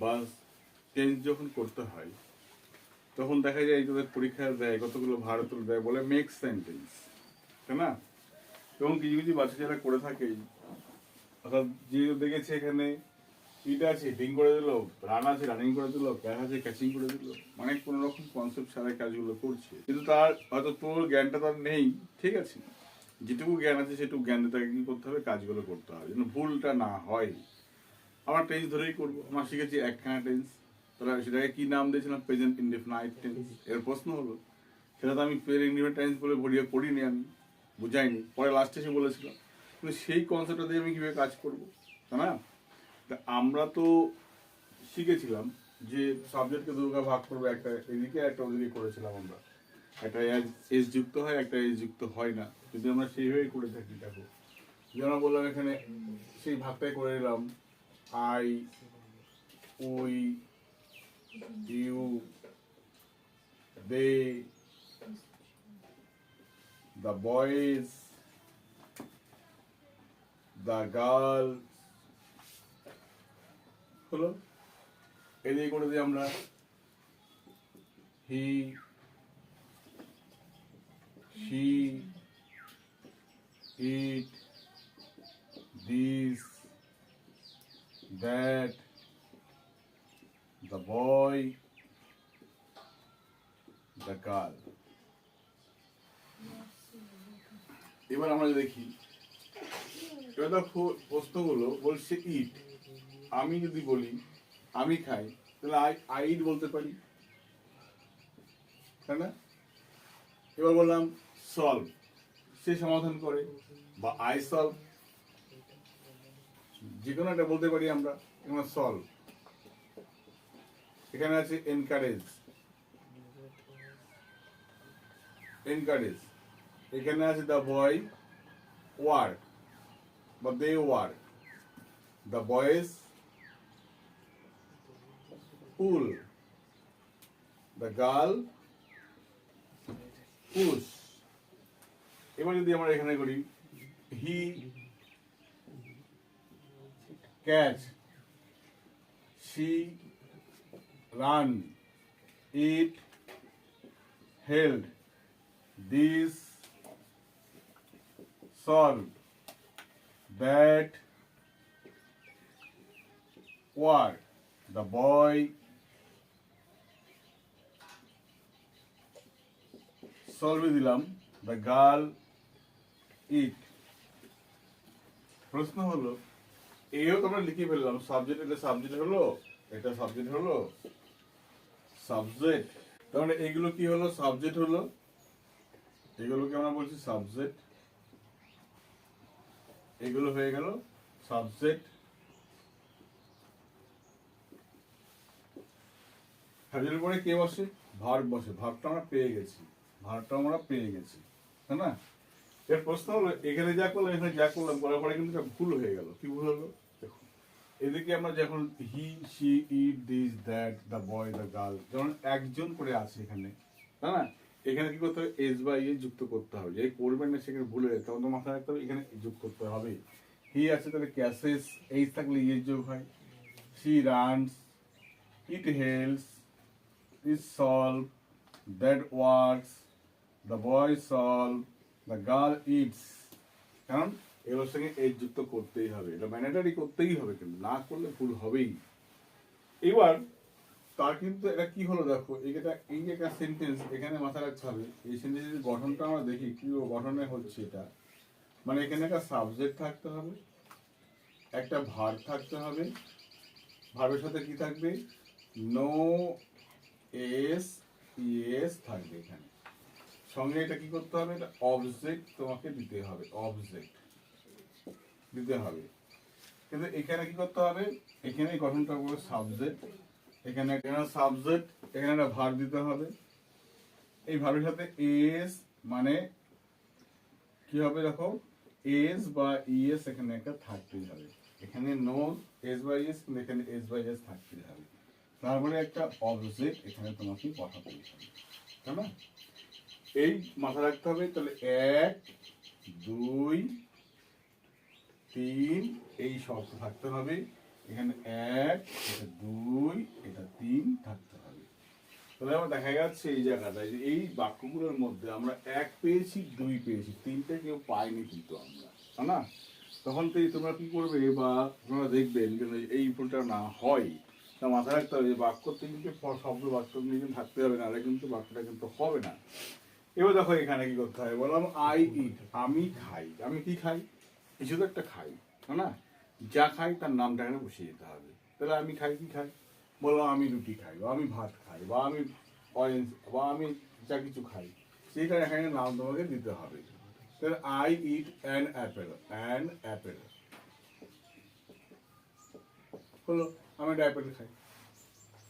বা টেন্স যখন করতে হয়, তখন দেখা যায় তাদের পরীক্ষা দেয় কতগুলো ভারত দেয় বলে মেক সেন্টেন্স তাই না? এবং কিছু কিছু বাচ্চা যারা করে থাকে, অর্থাৎ যে দেখেছে এখানে ইট আছে হিটিং করে দিল রান আছে রানিং করে দিল ক্যাচ আছে ক্যাচিং করে দিল মানে কোনো রকম কনসেপ্ট ছাড়াই কাজগুলো করছে। কিন্তু তার, হয়তো তোর জ্ঞানটা তার নেই, ঠিক আছে? যেটুকু জ্ঞান আছে, সেটুকু জ্ঞান তাকে কি করতে হবে? কাজগুলো করতে হবে। যেন ভুলটা না হয়। আমার টেন্স ধরেই করব। আমার শিখেছি একখানা টেন্স তারা সেটাকে কি নাম দিয়েছিলাম? প্রেজেন্ট ইনডিফিনাইট টেন্স এর প্রশ্ন হলো, সেটা তো আমি প্রেজেন্ট ইনডিফিনাইট টেন্স বলে ভরিয়ে পড়িনি আমি, বুঝাইনি। পরে লাস্টে এসে বলেছিলাম কিন্তু সেই কনসেপ্টটা দিয়ে আমি কীভাবে কাজ করব? তাই না? আমরা তো শিখেছিলাম যে সাবজেক্টকে দুর্গা ভাগ করব, একটা এদিকে, একটা ওদিকে করেছিলাম আমরা। একটা এস যুক্ত হয়, একটা এস যুক্ত হয় না। যদি আমরা সেইভাবেই করে থাকি, দেখো। যেমন বললাম এখানে, সেই ভাগটাই করে নিলাম। I we you they the boys, the girls হলো এদিকে করে দিই আমরা হি she it this that the boy, the girl. এবার আমরা দেখি, এবার দেখো প্রশ্নগুলো বলছে ইট আমি যদি বলি, আমি খাই, তাহলে আই আই ইট বলতে পারি। তাই না? এবার বললাম সলভ সে সমাধান করে বা আই সলভ যে কোনো একটা বলতে পারি আমরা এখানে সলভ এখানে আছে এনকারেজ এনকারেজ এখানে আছে দ্য বয় ওয়ার্ক বা they work the boys pull the girl push এবার যদি আমরা এখানে করি he catch she run it held this solve that what the boy solve দিলাম the girl eat প্রশ্ন হলো এও তোমরা লিখে ফেললাম সাবজেক্ট এটা সাবজেক্ট হলো, এটা সাবজেক্ট হলো সাবজেক্ট তার মানে এগুলো কি হলো? সাবজেক্ট হলো, এগুলোকে আমরা বলছি সাবজেক্ট এগুলো হয়ে গেল সাবজেক্ট সাবজেক্টের পরে কে বসে? ভার্ব বসে। ভার্বটা আমরা পেয়ে গেছি। ভার্বটা আমরা পেয়ে গেছি। তাই না? এর প্রশ্ন হলো, এখানে যা করলাম, এখানে যা করলাম, করার পরে কিন্তু ভুল হয়ে গেল। কি ভুল হলো? এদিকে আমরা যখন he she it this that the boy the girl যেমন একজন করে আছে এখানে, তাই না? এখানে কি করতে হবে? এস বা ইয়ে যুক্ত করতে হবে। যে করবেন না সেখানে ভুলে যায় তখন তো মাথায় রাখতে হবে, এখানে যোগ করতে হবে। হি আছে, তাহলে ক্যাসেস এইচ থাকলে ইয়ের যোগ হয়। She runs it helps is solve that works the boy solve the girl its কারণ এগুলোর সঙ্গে এর যুক্ত করতেই হবে। এটা ম্যানেটারি করতেই হবে কিন্তু, না করলে ভুল হবেই। এবার তার কিন্তু এটা কি হলো দেখো এটা এই যে একটা সেন্টেন্স এখানে মাথায় রাখতে হবে। এই সেন্টেন্সের গঠনটা আমরা দেখি, কি গঠনে হচ্ছে এটা। মানে এখানে একটা সাবজেক্ট থাকতে হবে, একটা ভার থাকতে হবে। ভার্বের সাথে কি থাকবে? নো এস ইএস থাকবে এখানে। সঙ্গে এটা কি করতে হবে? এটা অবজেক্ট তোমাকে দিতে হবে অবজেক্ট দিতে হবে। কিন্তু এখানে কি করতে হবে? এখানে গঠনটা বলব সাবজেক্ট এখানে এখানে সাবজেক্ট এখানে একটা ভার দিতে হবে। এই ভাবের সাথে এস মানে কি হবে দেখো? এস বা ইএস এখানে একটা থাকতেই হবে। এখানে নো এস বাই এস এখানে এস বাই এস থাকতেই হবে। তারপরে একটা অবজেক্ট এখানে তোমাকে পাঠাতে হবে। তাই না এই মাথা রাখতে হবে, তাহলে এক, দুই, তিন, এই শব্দ থাকতে হবে। এখানে এক, এটা দুই, এটা তিন থাকতে হবে। তাহলে আমার দেখা যাচ্ছে এই জায়গাটায় যে এই বাক্যগুলোর মধ্যে আমরা এক পেয়েছি, দুই পেয়েছি, তিনটে কেউ পাইনি কিন্তু আমরা, তাই না? তখন তো তোমরা কি করবে? বা তোমরা দেখবেন এই ভুলটা না হয়। তা মাথায় রাখতে হবে যে বাক্য তিনটে শব্দ বাক্য নিয়ে থাকতে হবে না কিন্তু বাক্যটা কিন্তু হবে না। এবার দেখো এখানে কি করতে হয়? বললাম আই ইট আমি খাই। আমি কি খাই? কিছু তো একটা খাই না? যা খাই তার নামটা এখানে বসিয়ে দিতে হবে। তাহলে আমি খাই, কি খাই? বললাম, আমি রুটি খাই, বা আমি ভাত খাই, বা আমি অরেঞ্জ বা আমি যা কিছু খাই। সেইটা এখানে নাম তোমাকে দিতে হবে। তাহলে I eat an apple an apple হলো আমি একটা অ্যাপেল খাই।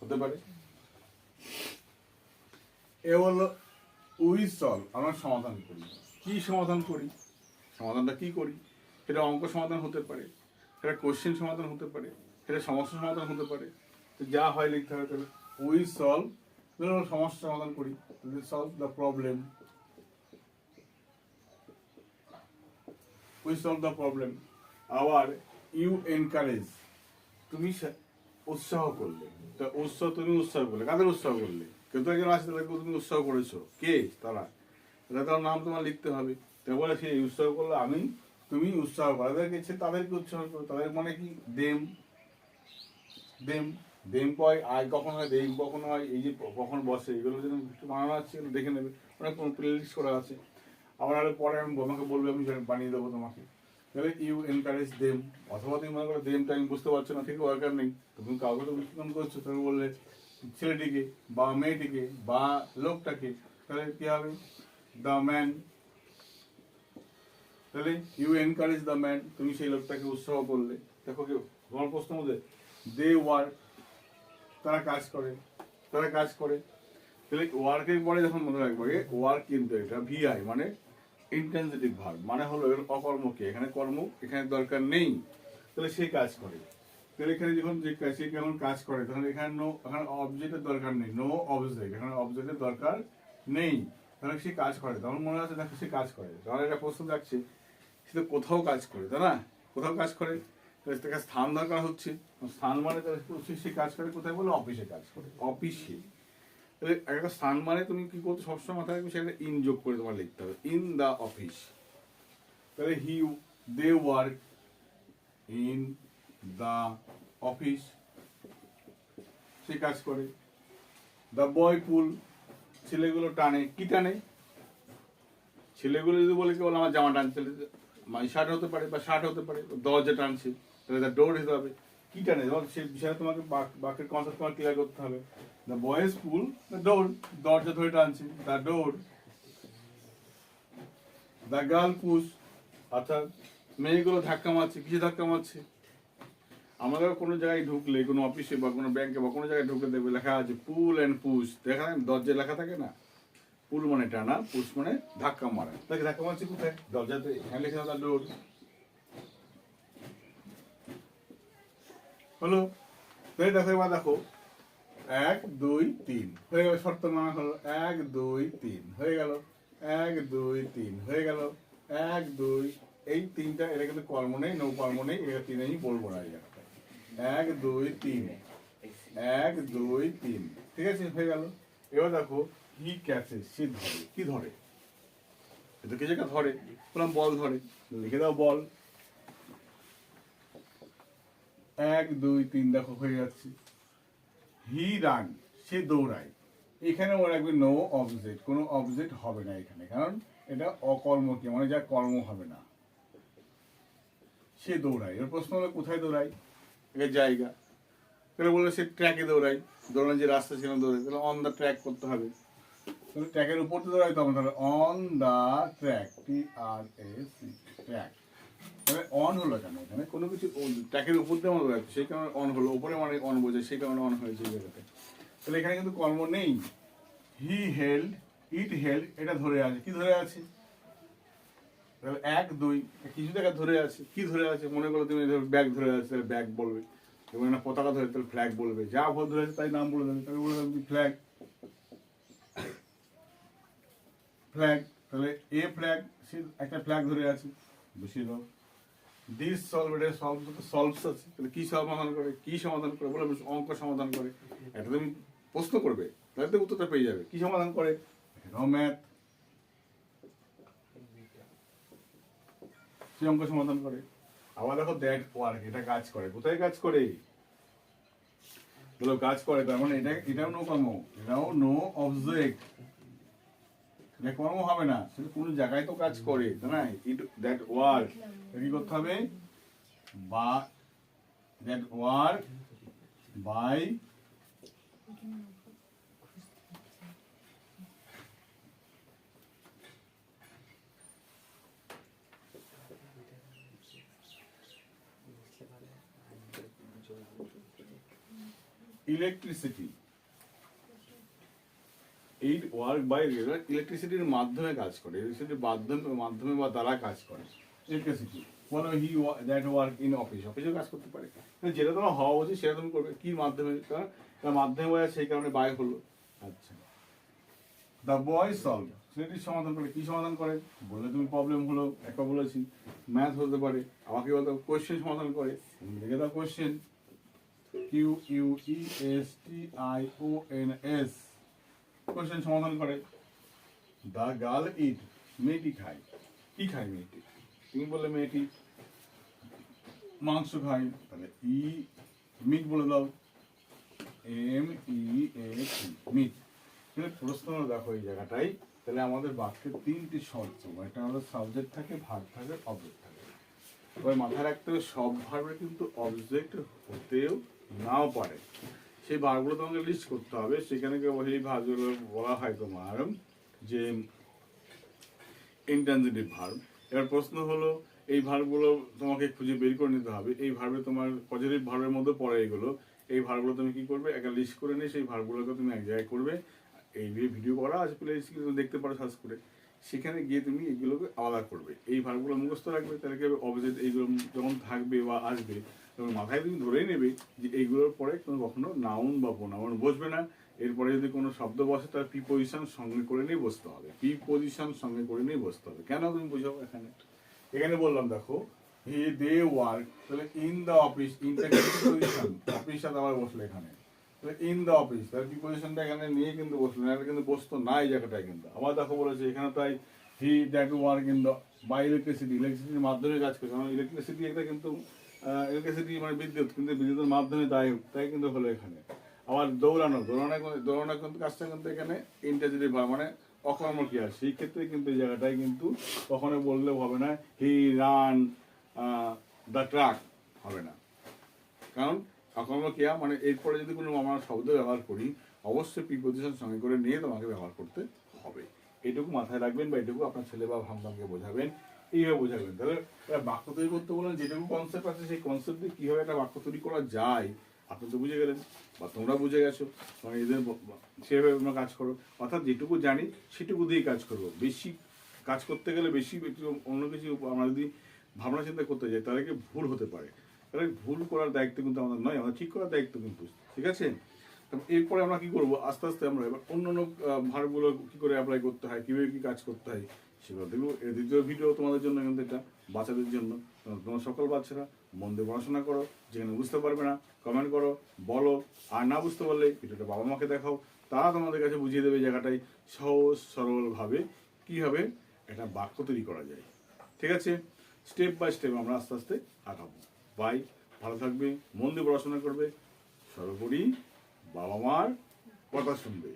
হতে পারে। এ বলল উই সলভ আমরা সমাধান করি। কি সমাধান করি? সমাধানটা কি করি? সেটা অঙ্ক সমাধান হতে পারে সেটা কোশ্চেন সমাধান হতে পারে সেটা সমস্যা সমাধান হতে পারে। তো যা হয় লিখতে হবে তাহলে। উই সলভ সমস্যা সমাধান করি। Solve the problem we solve the problem আবার ইউ এনকারেজ তুমি উৎসাহ করলে। তা উৎসাহ তুমি উৎসাহ করলে কাদের উৎসাহ করলে? কেউ তো একজন আছে তাদেরকে তুমি উৎসাহ করেছ। কে? তারা। তাহলে তার নাম তোমার লিখতে হবে। তারপরে সেই উৎসাহ করলে, আমি? তুমি উৎসাহ করো। তাদেরকে সে তাদেরকে উৎসাহ করো তাদের মানে কি? দেম। দেম। দেম কয়, আয়। কখন হয়? দেম কখন হয়? এই যে কখন বসে? এগুলো যেন একটু বানানো আছে দেখে নেবে। অনেক কোনো প্লে লিস্ট করা আছে। আবার আরও পরে আমি আমাকে বলবে, আমি বানিয়ে দেবো তোমাকে। তাহলে ইউ এনকারেজ দেম অথবা তুমি মনে করো, দেমটা আমি বুঝতে পারছ না, ঠিক দরকার নেই। তুমি কাউকে তো বিশ্লেষণ করছ তুমি বললে ছেলেটিকে বা মেয়েটিকে বা লোকটাকে, তাহলে কি হবে? দ্য ম্যান তাহলে ইউ এনকারেজ দ্য ম্যান তুমি সেই লোকটাকে উৎসাহ করলে। দেখো কেউ, তোমার প্রশ্ন মধ্যে দে ওয়ার্ক তারা কাজ করে, তারা কাজ করে। তাহলে ওয়ার্কের পরে যখন মনে রাখবে ওয়ার্ক কিন্তু এটা ভিআই মানে ইন্টেন্সিটিভ ভার্ব মানে হলো এর অকর্মকে, এখানে কর্ম, এখানে দরকার নেই। তাহলে সে কাজ করে। তাহলে এখানে যখন যে সে কেমন কাজ করে, তখন এখানে নো এখানে অবজেক্টের দরকার নেই নো অবজেক্ট এখানে অবজেক্টের দরকার নেই। তাহলে সে কাজ করে, তখন মনে হচ্ছে দেখো সে কাজ করে। তাহলে একটা প্রশ্ন যাচ্ছে সে তো কোথাও কাজ করে, তাই না? কোথাও কাজ করে তাকে স্থান দরকার হচ্ছে। স্থান মানে সে কাজ করে, কোথায় বলে? অফিসে কাজ করে অফিসে তাহলে একটা স্থান মানে তুমি কি করতে সবসময় মাথায় রাখবে সেটা ইন যোগ করে তোমার লিখতে হবে। ইন দ্য অফিস তাহলে he they work in the office সে কাজ করে। দ্য বয় পুল ছেলেগুলো টানে। কি টানে? ছেলেগুলো যদি বলে কি, বলে আমার জামা টানছে মানে শার্ট হতে পারে বা শার্ট হতে পারে, দরজা টানছে। তাহলে তার ডোর দিতে হবে। কি টানে? তোমার সেই বিষয়ে তোমাকে বাক- বাক্যের কনসেপ্ট তোমার ক্লিয়ার করতে হবে। The boys pull the door দরজা ধরে টানছে। The door the girl push অর্থাৎ মেয়েগুলো ধাক্কা মারছে। কিসে ধাক্কা মারছে? আমাদের কোনো জায়গায় ঢুকলে, কোনো অফিসে বা কোনো ব্যাংকে বা কোনো জায়গায় ঢুকলে দেখবে লেখা আছে পুল অ্যান্ড পুশ দেখা দরজায় লেখা থাকে না? পুল মানে টানা পুশ মানে ধাক্কা মারা। দেখে, ধাক্কা মারছে কোথায়? দরজাতে হ্যাঁ লেখা আছে ডোর হলো? তাই দেখো, এবার দেখো। এক, দুই, তিন। হয়ে গেল, শর্ত মানা হলো। এক, দুই, তিন। হয়ে গেল। এক, দুই, তিন। হয়ে গেল। এক, দুই। এই তিনটা এটা কিন্তু কর্ম নেই, নৌ কর্ম নেই এটা তিন আমি বলব না এক, দুই, তিন। এক, দুই, তিন। ঠিক আছে, হয়ে গেল। এবার দেখো হি ক্যাচে সে ধরে, কি ধরে? এটা কি জায়গা ধরে? বললাম বল ধরে। লিখে দাও বল। এক, দুই, তিন, দেখো, হয়ে যাচ্ছে। হি রান, সে দৌড়ায়। এখানে ওর রাখবে নো অবজেক্ট কোনো অবজেক্ট হবে না এখানে, কারণ এটা অকর্মকে মানে যা কর্ম হবে না। সে দৌড়ায়। এর প্রশ্ন হলো, কোথায় দৌড়ায়? এর জায়গা। তাহলে বলল সে ট্র্যাকে দৌড়ায় দৌড়ানোর যে রাস্তা ছিল দৌড়ায় তাহলে অন দ্য ট্র্যাক করতে হবে। তাহলে ট্র্যাকের উপর তো দৌড়াইতে হবে তাহলে on the track T R S track তাহলে অন হলো কেন এখানে? কোনো কিছু ট্র্যাকের উপর দিয়ে আমার দৌড়াচ্ছে। সেই কারণে অন হলো। উপরে মানে অন বোঝায়। সেই কারণে অন হয়েছে জায়গাতে। তাহলে এখানে কিন্তু কর্ম নেই। হি হেল্ড ইট হেল্ড এটা ধরে আছে। কি ধরে আছে? তাহলে এক, দুই, কিছু জায়গা ধরে আছে, কি ধরে আছে? মনে করো তুমি ব্যাগ ধরে আছে, তাহলে ব্যাগ বলবে। এবং না পতাকা ধরে, তাহলে ফ্ল্যাগ বলবে। যা ভোট ধরে আছে, তাই নাম বলে দেবে। তাহলে বলে দেবে ফ্ল্যাগ ফ্ল্যাগ তাহলে এ ফ্ল্যাগ সে একটা ফ্ল্যাগ ধরে আছে। বসিয়ে দাও দিস সলভ এটা সলভ সলভস আছে। তাহলে কি সমাধান করে? কি সমাধান করে? বলে অঙ্ক সমাধান করে। এটা তুমি প্রশ্ন করবে, তাহলে তো উত্তরটা পেয়ে যাবে। কি সমাধান করে? এটাও সে অঙ্ক সমাধান করে। আবার দেখো দ্যাট ওয়ার্ক এটা কাজ করে। কোথায় কাজ করে? বলো, কাজ করে তার মানে এটা, এটাও নো কর্ম, এটাও নো অবজেক্ট এটা কর্ম হবে না সেটা কোনো জায়গায় তো কাজ করে, তাই না? ইট দ্যাট ওয়ার্ক কি করতে হবে? বা দ্যাট ওয়ার্ক বাই ইলেকট্রিসিটি এই ওয়ার্ক বাই ইলেকট্রিসিটির মাধ্যমে কাজ করে ইলেকট্রিসিটির মাধ্যমে মাধ্যমে বা দ্বারা কাজ করে ইলেকট্রিসিটি বলো he that work in office অফিসেও কাজ করতে পারে। যেটা তোমার হওয়া উচিত সেটা তুমি করবে। কি মাধ্যমে? কারণ মাধ্যমে বলে সেই কারণে বাই হলো। আচ্ছা। দ্য বয় সলভ সেটির সমাধান করে কি সমাধান করে? বলে তুমি প্রবলেম হলো একটা বলেছি। ম্যাথ হতে পারে। আমাকে বলতে কোয়েশ্চেন সমাধান করে। লিখে দাও question Q U E S T I O N S question সমাধান করে। দ্য গার্ল ইট, মেয়েটি খায়। কি খায় মেয়েটি? তুমি বললে মেয়েটি মাংস খায়। তাহলে ই, মিট বলে দাও। M, E S meet. প্রশ্ন দেখো এই জায়গাটাই তাহলে আমাদের বাক্যে তিনটি শর্ত একটা হলো সাবজেক্ট থাকে ভাগ থাকে অবজেক্ট থাকে। এবার মাথায় রাখতে হবে, সব ভার্বের কিন্তু অবজেক্ট হতেও নাও পারে। সেই ভার্বগুলো তোমাকে লিস্ট করতে হবে। সেখানে এই ভার্বগুলো বলা হয় তোমার, যে ইন্টেন্সিটিভ ভার্ব এবার প্রশ্ন হলো, এই ভার্বগুলো তোমাকে খুঁজে বের করে নিতে হবে। এই ভার্বে তোমার পজিটিভ ভার্বের মধ্যে পড়ে এগুলো। এই ভার্বগুলো তুমি কি করবে? একটা লিস্ট করে নিয়ে সেই ভার্বগুলোকে তুমি এক জায়গায় করবে। এই ভিডিও করা আছে প্লে দেখতে পারো সার্চ করে। সেখানে গিয়ে তুমি এগুলোকে আলাদা করবে। এই ভার্বগুলো মুখস্থ রাখবে, তাহলে কি হবে? অবজেক্ট এইগুলো যখন থাকবে বা আসবে তখন মাথায় তুমি ধরেই নেবে যে এইগুলোর পরে কোনো কখনো নাউন বা প্রোনাউন বসবে না। এরপরে যদি কোনো শব্দ বসে, তার পি পজিশন সঙ্গে করে নিয়ে বসতে হবে। প্রিপোজিশন সঙ্গে করে নিয়ে বসতে হবে। কেন তুমি বুঝাবো এখানে? এখানে বললাম, দেখো, হি দে ওয়ার্ক তাহলে ইন দ্য অফিস ইনটা প্রিপোজিশন অফিস সাথে আবার বসল এখানে। তাহলে ইন দ্য অফিস তাহলে প্রিপোজিশনটা এখানে নিয়ে কিন্তু বসল না, কিন্তু বসতো না এই জায়গাটায় কিন্তু। আবার দেখো বলেছে, এখানে তাই he that work in the by electricity ইলেকট্রিসিটির মাধ্যমে কাজ করছে। কারণ ইলেকট্রিসিটি একটা কিন্তু ইলেকট্রিসিটি মানে বিদ্যুৎ, কিন্তু বিদ্যুতের মাধ্যমে দায়ী তাই কিন্তু হলো এখানে। আবার দৌড়ানো দৌড়ানো দৌড়ানো কিন্তু কাজটা কিন্তু এখানে ইন্টারজেটিভ ভাব মানে অকর্মক্রিয়া সেই ক্ষেত্রে কিন্তু এই জায়গাটায় কিন্তু কখনো বললেও হবে না হি রান দ্য ট্রাক হবে না। কারণ অকর্মক্রিয়া মানে এরপরে যদি কোনো আমরা শব্দ ব্যবহার করি, অবশ্যই প্রিপোজিশন সঙ্গে করে নিয়ে তোমাকে ব্যবহার করতে হবে। এটুকু মাথায় রাখবেন বা এটুকু আপনার ছেলে বা ভামদামকে বোঝাবেন। এইভাবে বোঝাবেন তাহলে বাক্য তৈরি করতে বলেন যেটুকু কনসেপ্ট আছে, সেই কনসেপ্ট দিয়ে কীভাবে একটা বাক্য তৈরি করা যায়, আপনি তো বুঝে গেলেন, বা তোমরা বুঝে গেছো মানে এদের সেভাবে তোমরা কাজ করো। অর্থাৎ যেটুকু জানি, সেটুকু দিয়েই কাজ করব। বেশি কাজ করতে গেলে বেশি অন্য কিছু আমরা যদি ভাবনা চিন্তা করতে যাই, তাহলে কি ভুল হতে পারে? তাহলে ভুল করার দায়িত্ব কিন্তু আমাদের নয় আমাদের ঠিক করার দায়িত্ব কিন্তু ঠিক আছে? এরপরে আমরা কি করব? আস্তে আস্তে আমরা এবার অন্য অন্য ভারগুলো কি করে অ্যাপ্লাই করতে হয়, কীভাবে কি কাজ করতে হয় সেগুলো দেখব এর দ্বিতীয় ভিডিও তোমাদের জন্য কিন্তু এটা, বাচ্চাদের জন্য। তোমার সকল বাচ্চারা মন দিয়ে পড়াশোনা করো, যেখানে বুঝতে পারবে না কমেন্ট করো, বলো, আর না বুঝতে পারলে ভিডিওটা বাবা মাকে দেখাও। তারা তোমাদের কাছে বুঝিয়ে দেবে এই জায়গাটায় সহজ, সরলভাবে কীভাবে একটা বাক্য তৈরি করা যায়। ঠিক আছে? স্টেপ বাই স্টেপ আমরা আস্তে আস্তে আগাবো। বাই ভালো থাকবে, মন দিয়ে পড়াশোনা করবে, সর্বোপরি বাবা মার কথা শুনবে।